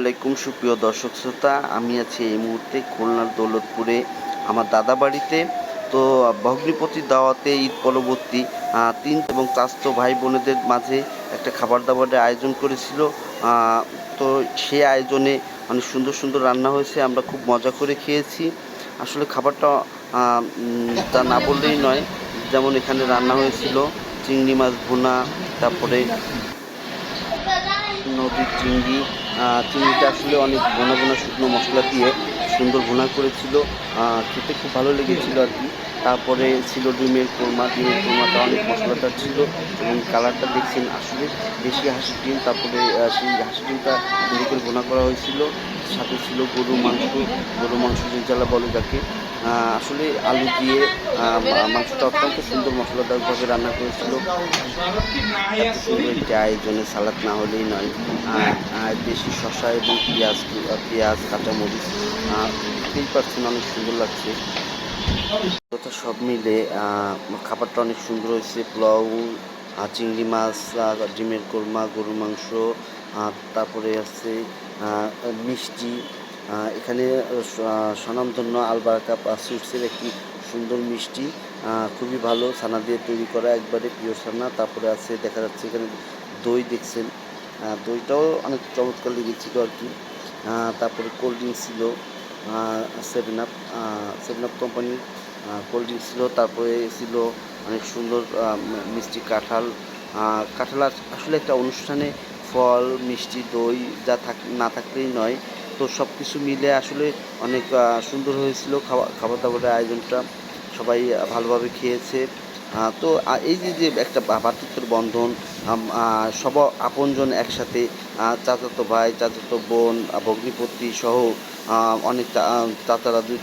আলাইকুম, সুপ্রিয় দর্শক শ্রোতা। আমি আছি এই মুহূর্তে খুলনার দৌলতপুরে, আমার দাদা বাড়িতে। তো ভগ্নিপতি দাওয়াতে ঈদ পরবর্তী তিন এবং চাস্তো ভাই বোনেদের মাঝে একটা খাবার দাবারের আয়োজন করেছিল। তো সেই আয়োজনে অনেক সুন্দর সুন্দর রান্না হয়েছে, আমরা খুব মজা করে খেয়েছি। আসলে খাবারটা তা না বললেই নয়, যেমন এখানে রান্না হয়েছিল চিংড়ি মাছ ভুনা, তারপরে নদীর চিংড়ি চিংড়িটা আসলে অনেক ঘন ঘন শুকনো মশলা দিয়ে সুন্দর ভুনা করেছিল। খেতে খুব ভালো লেগেছিল আর কি। তারপরে ছিল ডিমের কোরমা, ডিমের কোরমাটা অনেক মশলাদার ছিল এবং কালারটা দেখছেন আসলে বেশি হাসির ডিম, তারপরে সেই হাঁসির ডিমটা ভুনা করা হয়েছিল। সাথে ছিল গরু মাংস গরু মাংস যে জ্বালা বলে যাকে আসলে আলু দিয়ে মাংসটা অত্যন্ত সুন্দর মশলাদারভাবে রান্না করেছিল। এত সুন্দর একটি আয়োজনে সালাদ না হলেই নয়। দেশি শসা এবং পেঁয়াজ পেঁয়াজ, কাঁচামরিচ তিন পার্সেন্ট অনেক সুন্দর লাগছে। তথা সব মিলে খাবারটা অনেক সুন্দর হয়েছে। পোলাও চিংড়ি মাছ ডিমের কোরমা গরু মাংস তারপরে আছে মিষ্টি এখানে স্বনামধন্য আলবারাকা সুইটসের একটি সুন্দর মিষ্টি খুবই ভালো ছানা দিয়ে তৈরি করা একবারে পিওর ছানা। তারপরে আছে, দেখা যাচ্ছে এখানে দই দেখছেন। দইটাও অনেক চমৎকার লেগেছিল আর কি। তারপরে কোল্ড ড্রিঙ্কস ছিল সেভেন আপ সেভেন আপ কোম্পানির কোল্ড ড্রিঙ্কস ছিল। তারপরে ছিল অনেক সুন্দর মিষ্টি কাঁঠাল। কাঁঠাল আসলে একটা অনুষ্ঠানে ফল, মিষ্টি, দই যা থাক, না থাকলেই নয়। তো সব কিছু মিলে আসলে অনেক সুন্দর হয়েছিল খাওয়া খাবার দাবারের আয়োজনটা। সবাই ভালোভাবে খেয়েছে। তো এই যে যে একটা ভাতৃত্বর বন্ধন সব আপনজন একসাথে চাচাতো ভাই, চাচাতো বোন, ভগ্নিপতি সহ অনেক চাচারা দুই